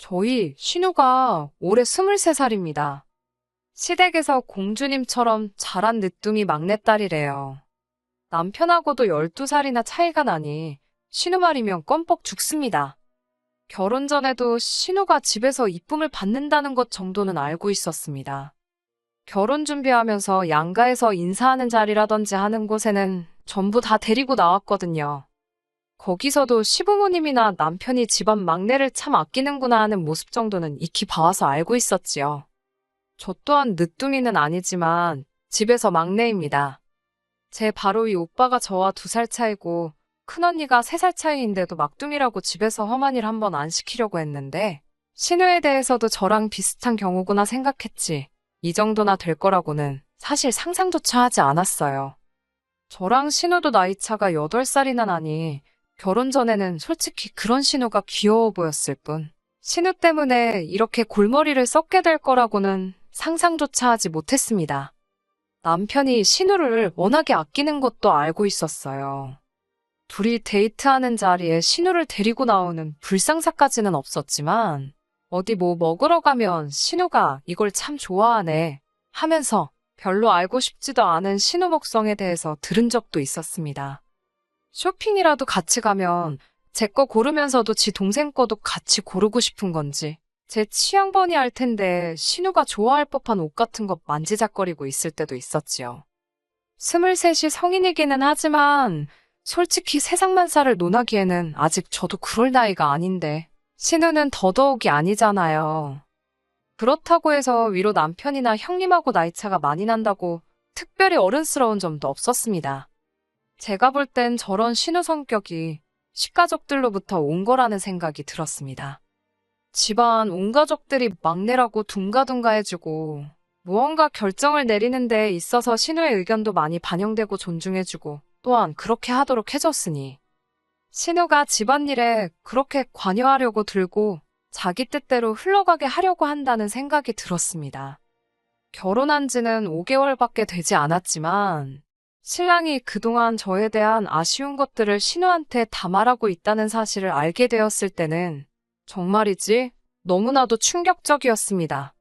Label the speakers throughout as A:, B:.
A: 저희 신우가 올해 23살입니다. 시댁에서 공주님처럼 자란 늦둥이 막내딸이래요. 남편하고도 12살이나 차이가 나니 신우 말이면 껌뻑 죽습니다. 결혼 전에도 신우가 집에서 이쁨을 받는다는 것 정도는 알고 있었습니다. 결혼 준비하면서 양가에서 인사하는 자리라든지 하는 곳에는 전부 다 데리고 나왔거든요. 거기서도 시부모님이나 남편이 집안 막내를 참 아끼는구나 하는 모습 정도는 익히 봐와서 알고 있었지요. 저 또한 늦둥이는 아니지만 집에서 막내입니다. 제 바로 위 오빠가 저와 두 살 차이고 큰언니가 세 살 차이인데도 막둥이라고 집에서 험한 일 한 번 안 시키려고 했는데 신우에 대해서도 저랑 비슷한 경우구나 생각했지. 이 정도나 될 거라고는 사실 상상조차 하지 않았어요. 저랑 신우도 나이 차가 8살이나 나니 결혼 전에는 솔직히 그런 신우가 귀여워 보였을 뿐. 신우 때문에 이렇게 골머리를 썩게 될 거라고는 상상조차 하지 못했습니다. 남편이 신우를 워낙에 아끼는 것도 알고 있었어요. 둘이 데이트하는 자리에 신우를 데리고 나오는 불상사까지는 없었지만 어디 뭐 먹으러 가면 신우가 이걸 참 좋아하네 하면서 별로 알고 싶지도 않은 신우 먹성에 대해서 들은 적도 있었습니다. 쇼핑이라도 같이 가면 제 거 고르면서도 지 동생 거도 같이 고르고 싶은 건지 제 취향번이 알 텐데 신우가 좋아할 법한 옷 같은 거 만지작거리고 있을 때도 있었지요. 스물셋이 성인이기는 하지만 솔직히 세상만사를 논하기에는 아직 저도 그럴 나이가 아닌데 신우는 더더욱이 아니잖아요. 그렇다고 해서 위로 남편이나 형님하고 나이차가 많이 난다고 특별히 어른스러운 점도 없었습니다. 제가 볼 땐 저런 신우 성격이 식가족들로부터 온 거라는 생각이 들었습니다. 집안 온 가족들이 막내라고 둥가둥가 해주고 무언가 결정을 내리는 데 있어서 신우의 의견도 많이 반영되고 존중해주고 또한 그렇게 하도록 해줬으니 신우가 집안일에 그렇게 관여하려고 들고 자기 뜻대로 흘러가게 하려고 한다는 생각이 들었습니다. 결혼한 지는 5개월밖에 되지 않았지만 신랑이 그동안 저에 대한 아쉬운 것들을 신우한테 다 말하고 있다는 사실을 알게 되었을 때는 정말이지 너무나도 충격적이었습니다.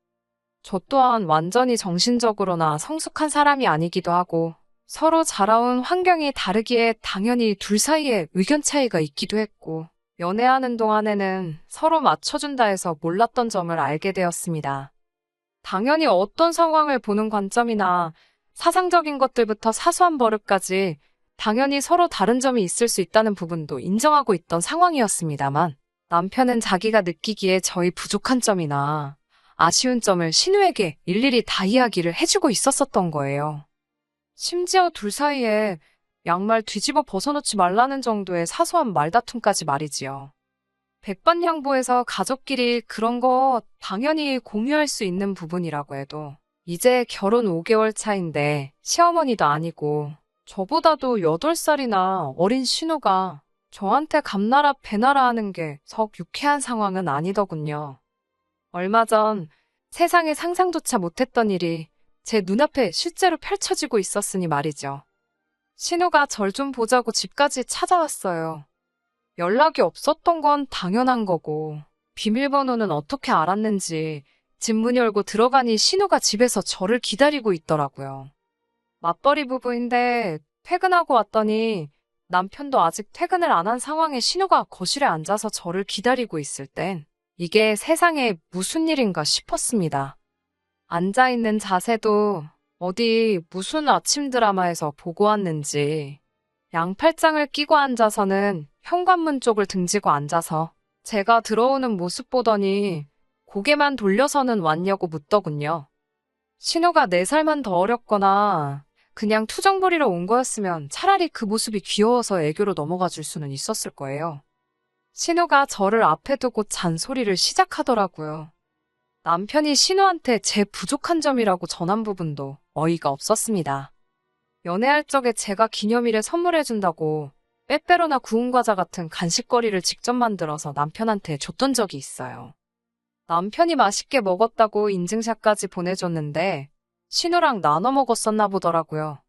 A: 저 또한 완전히 정신적으로나 성숙한 사람이 아니기도 하고 서로 자라온 환경이 다르기에 당연히 둘 사이에 의견 차이가 있기도 했고 연애하는 동안에는 서로 맞춰준다 해서 몰랐던 점을 알게 되었습니다. 당연히 어떤 상황을 보는 관점이나 사상적인 것들부터 사소한 버릇까지 당연히 서로 다른 점이 있을 수 있다는 부분도 인정하고 있던 상황이었습니다만 남편은 자기가 느끼기에 저희 부족한 점이나 아쉬운 점을 신우에게 일일이 다 이야기를 해주고 있었었던 거예요. 심지어 둘 사이에 양말 뒤집어 벗어놓지 말라는 정도의 사소한 말다툼까지 말이지요. 백반양보에서 가족끼리 그런 거 당연히 공유할 수 있는 부분이라고 해도 이제 결혼 5개월 차인데 시어머니도 아니고 저보다도 8살이나 어린 신우가 저한테 감나라 배나라 하는 게 석 유쾌한 상황은 아니더군요. 얼마 전 세상에 상상조차 못했던 일이 제 눈앞에 실제로 펼쳐지고 있었으니 말이죠. 신우가 절 좀 보자고 집까지 찾아왔어요. 연락이 없었던 건 당연한 거고, 비밀번호는 어떻게 알았는지 집 문 열고 들어가니 신우가 집에서 저를 기다리고 있더라고요. 맞벌이 부부인데 퇴근하고 왔더니 남편도 아직 퇴근을 안 한 상황에 신우가 거실에 앉아서 저를 기다리고 있을 땐 이게 세상에 무슨 일인가 싶었습니다. 앉아있는 자세도 어디 무슨 아침 드라마에서 보고 왔는지 양팔짱을 끼고 앉아서는 현관문 쪽을 등지고 앉아서 제가 들어오는 모습 보더니 고개만 돌려서는 왔냐고 묻더군요. 신우가 4살만 더 어렸거나 그냥 투정 부리러 온 거였으면 차라리 그 모습이 귀여워서 애교로 넘어가 줄 수는 있었을 거예요. 신우가 저를 앞에 두고 잔소리를 시작하더라고요. 남편이 신우한테 제 부족한 점이라고 전한 부분도 어이가 없었습니다. 연애할 적에 제가 기념일에 선물해준다고 빼빼로나 구운 과자 같은 간식거리를 직접 만들어서 남편한테 줬던 적이 있어요. 남편이 맛있게 먹었다고 인증샷까지 보내줬는데 신우랑 나눠 먹었었나 보더라고요.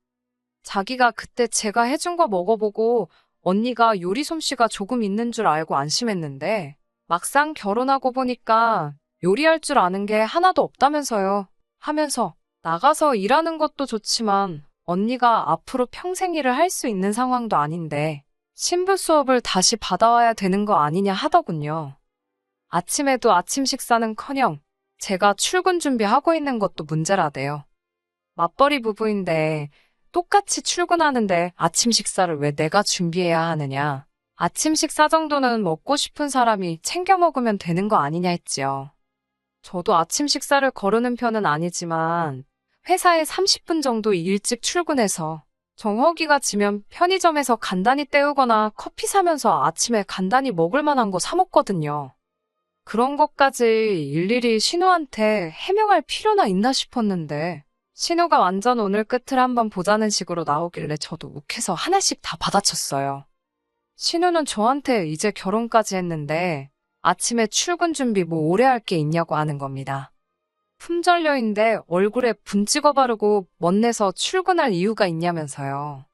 A: 자기가 그때 제가 해준 거 먹어보고 언니가 요리 솜씨가 조금 있는 줄 알고 안심했는데 막상 결혼하고 보니까 요리할 줄 아는 게 하나도 없다면서요. 하면서 나가서 일하는 것도 좋지만 언니가 앞으로 평생 일을 할 수 있는 상황도 아닌데 신부 수업을 다시 받아와야 되는 거 아니냐 하더군요. 아침에도 아침 식사는 커녕 제가 출근 준비하고 있는 것도 문제라대요. 맞벌이 부부인데 똑같이 출근하는데 아침 식사를 왜 내가 준비해야 하느냐. 아침 식사 정도는 먹고 싶은 사람이 챙겨 먹으면 되는 거 아니냐 했지요. 저도 아침 식사를 거르는 편은 아니지만 회사에 30분 정도 일찍 출근해서 정허기가 지면 편의점에서 간단히 때우거나 커피 사면서 아침에 간단히 먹을 만한 거 사 먹거든요. 그런 것까지 일일이 신우한테 해명할 필요나 있나 싶었는데 신우가 완전 오늘 끝을 한번 보자는 식으로 나오길래 저도 욱해서 하나씩 다 받아쳤어요. 신우는 저한테 이제 결혼까지 했는데 아침에 출근 준비 뭐 오래 할 게 있냐고 하는 겁니다. 품절녀인데 얼굴에 분 찍어 바르고 멋내서 출근할 이유가 있냐면서요.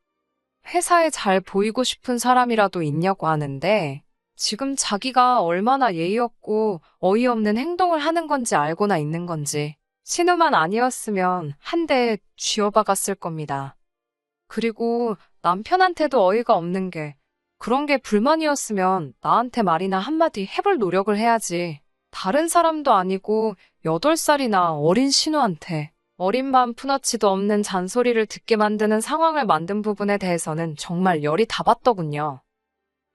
A: 회사에 잘 보이고 싶은 사람이라도 있냐고 하는데 지금 자기가 얼마나 예의 없고 어이없는 행동을 하는 건지 알고나 있는 건지 신우만 아니었으면 한 대 쥐어박았을 겁니다. 그리고 남편한테도 어이가 없는 게 그런 게 불만이었으면 나한테 말이나 한마디 해볼 노력을 해야지. 다른 사람도 아니고 8살이나 어린 신우한테 어린 마음 푸너치도 없는 잔소리를 듣게 만드는 상황을 만든 부분에 대해서는 정말 열이 다 받더군요.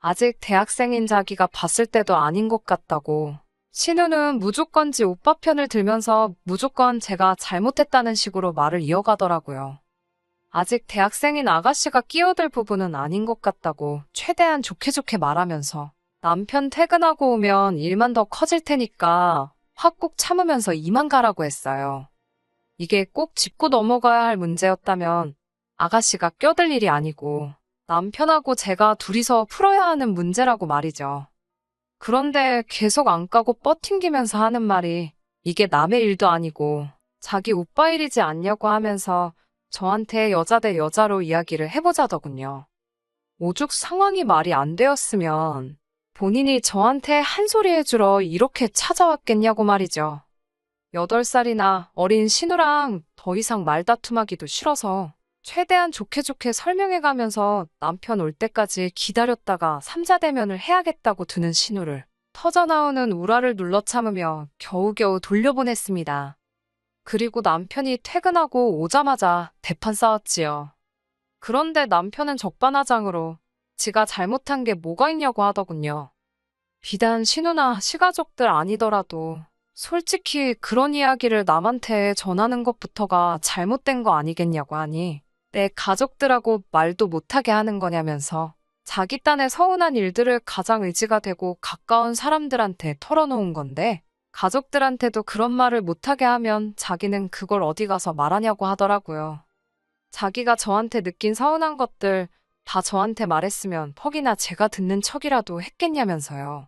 A: 아직 대학생인 자기가 봤을 때도 아닌 것 같다고. 신우는 무조건지 오빠 편을 들면서 무조건 제가 잘못했다는 식으로 말을 이어가더라고요. 아직 대학생인 아가씨가 끼어들 부분은 아닌 것 같다고 최대한 좋게 좋게 말하면서 남편 퇴근하고 오면 일만 더 커질 테니까 확꾹 참으면서 이만 가라고 했어요. 이게 꼭 짚고 넘어가야 할 문제였다면 아가씨가 껴들 일이 아니고 남편하고 제가 둘이서 풀어야 하는 문제라고 말이죠. 그런데 계속 안 까고 뻗팅기면서 하는 말이 이게 남의 일도 아니고 자기 오빠 일이지 않냐고 하면서 저한테 여자 대 여자로 이야기를 해보자더군요. 오죽 상황이 말이 안 되었으면 본인이 저한테 한 소리 해주러 이렇게 찾아왔겠냐고 말이죠. 8살이나 어린 신우랑 더 이상 말다툼하기도 싫어서 최대한 좋게 좋게 설명해가면서 남편 올 때까지 기다렸다가 삼자대면을 해야겠다고 드는 신우를 터져나오는 우라를 눌러 참으며 겨우겨우 돌려보냈습니다. 그리고 남편이 퇴근하고 오자마자 대판 싸웠지요. 그런데 남편은 적반하장으로 지가 잘못한 게 뭐가 있냐고 하더군요. 비단 신우나 시가족들 아니더라도 솔직히 그런 이야기를 남한테 전하는 것부터가 잘못된 거 아니겠냐고 하니 내 가족들하고 말도 못하게 하는 거냐면서 자기 딴에 서운한 일들을 가장 의지가 되고 가까운 사람들한테 털어놓은 건데 가족들한테도 그런 말을 못하게 하면 자기는 그걸 어디 가서 말하냐고 하더라고요. 자기가 저한테 느낀 서운한 것들 다 저한테 말했으면 퍽이나 제가 듣는 척이라도 했겠냐면서요.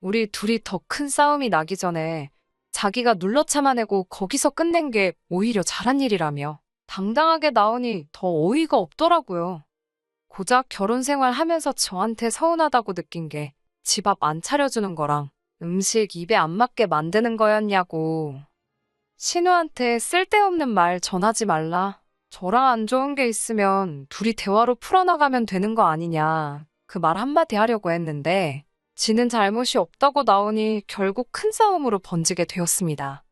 A: 우리 둘이 더 큰 싸움이 나기 전에 자기가 눌러 참아내고 거기서 끝낸 게 오히려 잘한 일이라며 당당하게 나오니 더 어이가 없더라고요. 고작 결혼 생활 하면서 저한테 서운하다고 느낀 게 집 앞 안 차려주는 거랑 음식 입에 안 맞게 만드는 거였냐고. 신우한테 쓸데없는 말 전하지 말라. 저랑 안 좋은 게 있으면 둘이 대화로 풀어나가면 되는 거 아니냐. 그 말 한마디 하려고 했는데 지는 잘못이 없다고 나오니 결국 큰 싸움으로 번지게 되었습니다.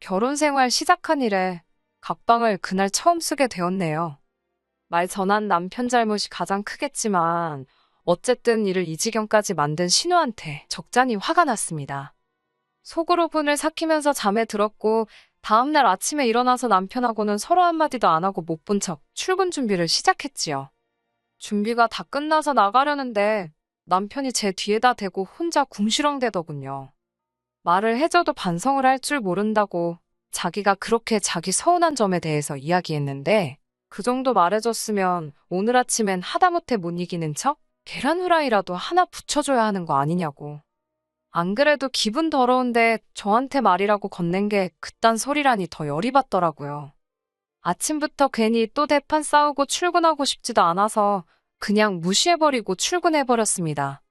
A: 결혼 생활 시작한 이래 각방을 그날 처음 쓰게 되었네요. 말 전한 남편 잘못이 가장 크겠지만 어쨌든 이를 이 지경까지 만든 신우한테 적잖이 화가 났습니다. 속으로 분을 삭히면서 잠에 들었고 다음날 아침에 일어나서 남편하고는 서로 한마디도 안 하고 못 본 척 출근 준비를 시작했지요. 준비가 다 끝나서 나가려는데 남편이 제 뒤에다 대고 혼자 궁시렁대더군요. 말을 해줘도 반성을 할 줄 모른다고 자기가 그렇게 자기 서운한 점에 대해서 이야기했는데 그 정도 말해줬으면 오늘 아침엔 하다못해 못 이기는 척 계란 후라이라도 하나 붙여줘야 하는 거 아니냐고. 안 그래도 기분 더러운데 저한테 말이라고 건넨 게 그딴 소리라니 더 열이 받더라고요. 아침부터 괜히 또 대판 싸우고 출근하고 싶지도 않아서 그냥 무시해버리고 출근해버렸습니다.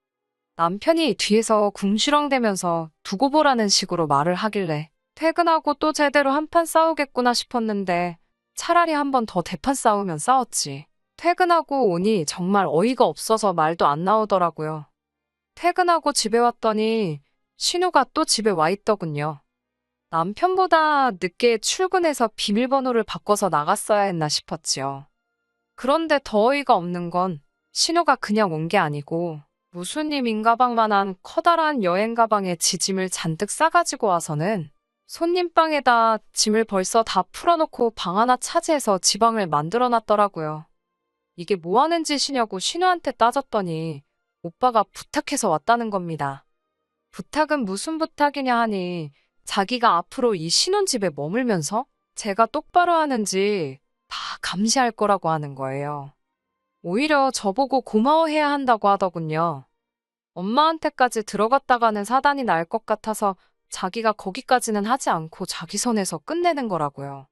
A: 남편이 뒤에서 궁시렁대면서 두고 보라는 식으로 말을 하길래 퇴근하고 또 제대로 한 판 싸우겠구나 싶었는데 차라리 한 번 더 대판 싸우면 싸웠지. 퇴근하고 오니 정말 어이가 없어서 말도 안 나오더라고요. 퇴근하고 집에 왔더니 신우가 또 집에 와 있더군요. 남편보다 늦게 출근해서 비밀번호를 바꿔서 나갔어야 했나 싶었지요. 그런데 더 어이가 없는 건 신우가 그냥 온 게 아니고 무슨 님 가방만한 커다란 여행 가방에 지짐을 잔뜩 싸가지고 와서는 손님 방에다 짐을 벌써 다 풀어놓고 방 하나 차지해서 지방을 만들어 놨더라고요. 이게 뭐 하는 짓이냐고 신우한테 따졌더니 오빠가 부탁해서 왔다는 겁니다. 부탁은 무슨 부탁이냐 하니 자기가 앞으로 이 신혼집에 머물면서 제가 똑바로 하는지 다 감시할 거라고 하는 거예요. 오히려 저보고 고마워해야 한다고 하더군요. 엄마한테까지 들어갔다가는 사단이 날 것 같아서 자기가 거기까지는 하지 않고 자기 선에서 끝내는 거라고요.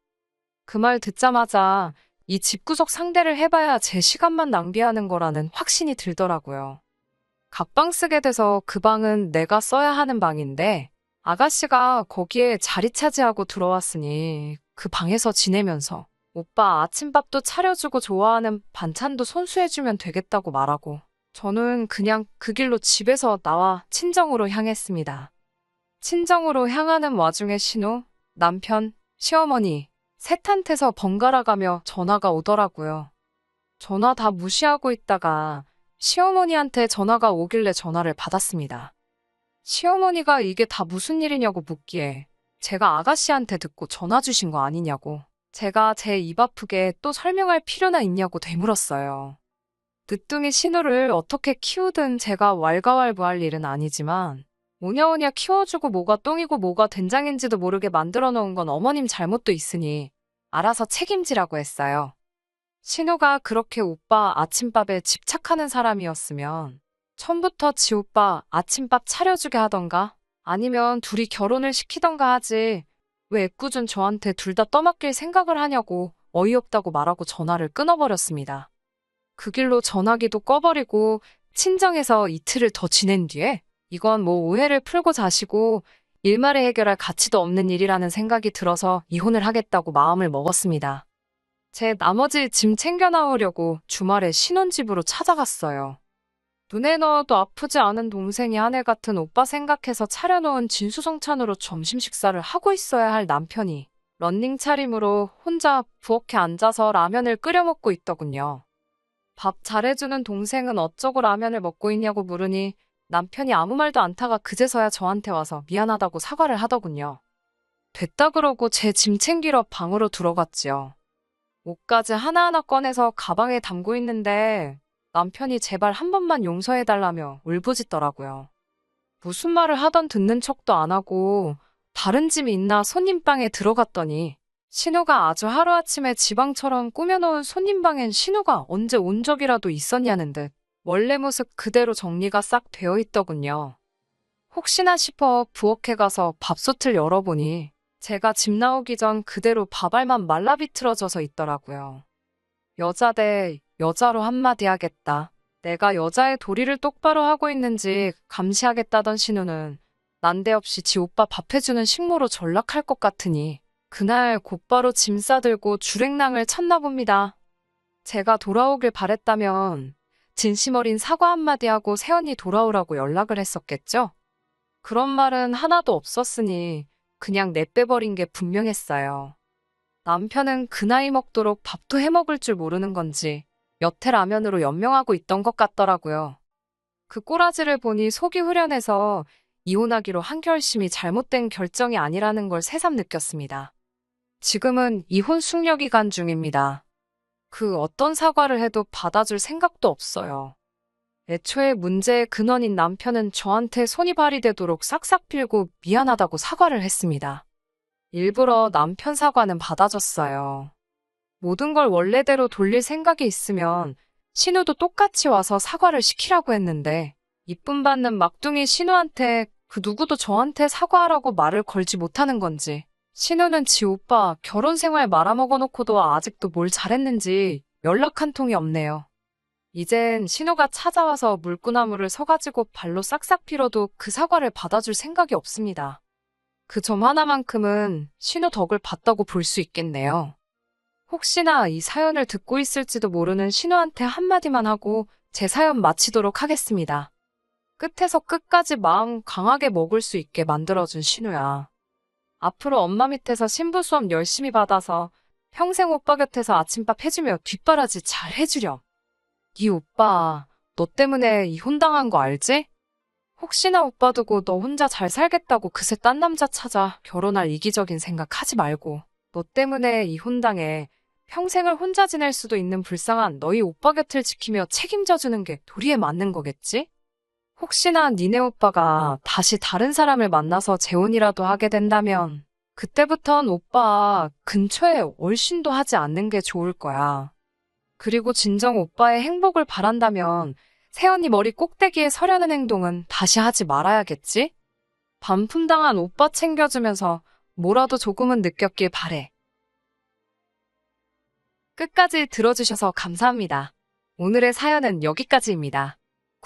A: 그 말 듣자마자 이 집구석 상대를 해봐야 제 시간만 낭비하는 거라는 확신이 들더라고요. 각방 쓰게 돼서 그 방은 내가 써야 하는 방인데 아가씨가 거기에 자리 차지하고 들어왔으니 그 방에서 지내면서 오빠 아침밥도 차려주고 좋아하는 반찬도 손수해주면 되겠다고 말하고 저는 그냥 그 길로 집에서 나와 친정으로 향했습니다. 친정으로 향하는 와중에 신우, 남편, 시어머니 셋한테서 번갈아 가며 전화가 오더라고요. 전화 다 무시하고 있다가 시어머니한테 전화가 오길래 전화를 받았습니다. 시어머니가 이게 다 무슨 일이냐고 묻기에 제가 아가씨한테 듣고 전화 주신 거 아니냐고 제가 제 입 아프게 또 설명할 필요나 있냐고 되물었어요. 늦둥이 신우를 어떻게 키우든 제가 왈가왈부할 일은 아니지만 오냐오냐 키워주고 뭐가 똥이고 뭐가 된장인지도 모르게 만들어 놓은 건 어머님 잘못도 있으니 알아서 책임지라고 했어요. 신우가 그렇게 오빠 아침밥에 집착하는 사람이었으면 처음부터 지 오빠 아침밥 차려주게 하던가 아니면 둘이 결혼을 시키던가 하지 왜 애꿎은 저한테 둘 다 떠맡길 생각을 하냐고 어이없다고 말하고 전화를 끊어버렸습니다. 그 길로 전화기도 꺼버리고 친정에서 이틀을 더 지낸 뒤에 이건 뭐 오해를 풀고 자시고 일말에 해결할 가치도 없는 일이라는 생각이 들어서 이혼을 하겠다고 마음을 먹었습니다. 제 나머지 짐 챙겨 나오려고 주말에 신혼집으로 찾아갔어요. 눈에 넣어도 아프지 않은 동생이 아내 같은 오빠 생각해서 차려놓은 진수성찬으로 점심 식사를 하고 있어야 할 남편이 런닝 차림으로 혼자 부엌에 앉아서 라면을 끓여 먹고 있더군요. 밥 잘해주는 동생은 어쩌고 라면을 먹고 있냐고 물으니 남편이 아무 말도 않다가 그제서야 저한테 와서 미안하다고 사과를 하더군요. 됐다 그러고 제 짐 챙기러 방으로 들어갔지요. 옷까지 하나하나 꺼내서 가방에 담고 있는데 남편이 제발 한 번만 용서해달라며 울부짖더라고요. 무슨 말을 하던 듣는 척도 안 하고 다른 짐이 있나 손님 방에 들어갔더니 신우가 아주 하루아침에 지방처럼 꾸며놓은 손님 방엔 신우가 언제 온 적이라도 있었냐는 듯 원래 모습 그대로 정리가 싹 되어 있더군요. 혹시나 싶어 부엌에 가서 밥솥을 열어보니 제가 집 나오기 전 그대로 밥알만 말라 비틀어져서 있더라고요. 여자 대 여자로 한마디 하겠다. 내가 여자의 도리를 똑바로 하고 있는지 감시하겠다던 신우는 난데없이 지 오빠 밥 해주는 식모로 전락할 것 같으니 그날 곧바로 짐 싸들고 주랭랑을 쳤나 봅니다. 제가 돌아오길 바랬다면 진심 어린 사과 한마디 하고 새언니 돌아오라고 연락을 했었겠죠? 그런 말은 하나도 없었으니 그냥 내빼버린 게 분명했어요. 남편은 그 나이 먹도록 밥도 해먹을 줄 모르는 건지 여태 라면으로 연명하고 있던 것 같더라고요. 그 꼬라지를 보니 속이 후련해서 이혼하기로 한 결심이 잘못된 결정이 아니라는 걸 새삼 느꼈습니다. 지금은 이혼 숙려 기간 중입니다. 그 어떤 사과를 해도 받아줄 생각도 없어요. 애초에 문제의 근원인 남편은 저한테 손이 발이 되도록 싹싹 빌고 미안하다고 사과를 했습니다. 일부러 남편 사과는 받아줬어요. 모든 걸 원래대로 돌릴 생각이 있으면 신우도 똑같이 와서 사과를 시키라고 했는데 이쁨 받는 막둥이 신우한테 그 누구도 저한테 사과하라고 말을 걸지 못하는 건지 신우는 지 오빠 결혼 생활 말아먹어 놓고도 아직도 뭘 잘했는지 연락 한 통이 없네요. 이젠 신우가 찾아와서 물구나무를 서가지고 발로 싹싹 빌어도 그 사과를 받아줄 생각이 없습니다. 그 점 하나만큼은 신우 덕을 봤다고 볼 수 있겠네요. 혹시나 이 사연을 듣고 있을지도 모르는 신우한테 한마디만 하고 제 사연 마치도록 하겠습니다. 끝에서 끝까지 마음 강하게 먹을 수 있게 만들어준 신우야. 앞으로 엄마 밑에서 신부 수업 열심히 받아서 평생 오빠 곁에서 아침밥 해주며 뒷바라지 잘 해주렴. 이 오빠, 너 때문에 이혼 당한 거 알지? 혹시나 오빠 두고 너 혼자 잘 살겠다고 그새 딴 남자 찾아 결혼할 이기적인 생각 하지 말고 너 때문에 이혼 당해 평생을 혼자 지낼 수도 있는 불쌍한 너희 오빠 곁을 지키며 책임져 주는 게 도리에 맞는 거겠지? 혹시나 니네 오빠가 다시 다른 사람을 만나서 재혼이라도 하게 된다면 그때부턴 오빠 근처에 얼씬도 하지 않는 게 좋을 거야. 그리고 진정 오빠의 행복을 바란다면 세연이 머리 꼭대기에 서려는 행동은 다시 하지 말아야겠지? 반품당한 오빠 챙겨주면서 뭐라도 조금은 느꼈길 바래. 끝까지 들어주셔서 감사합니다. 오늘의 사연은 여기까지입니다.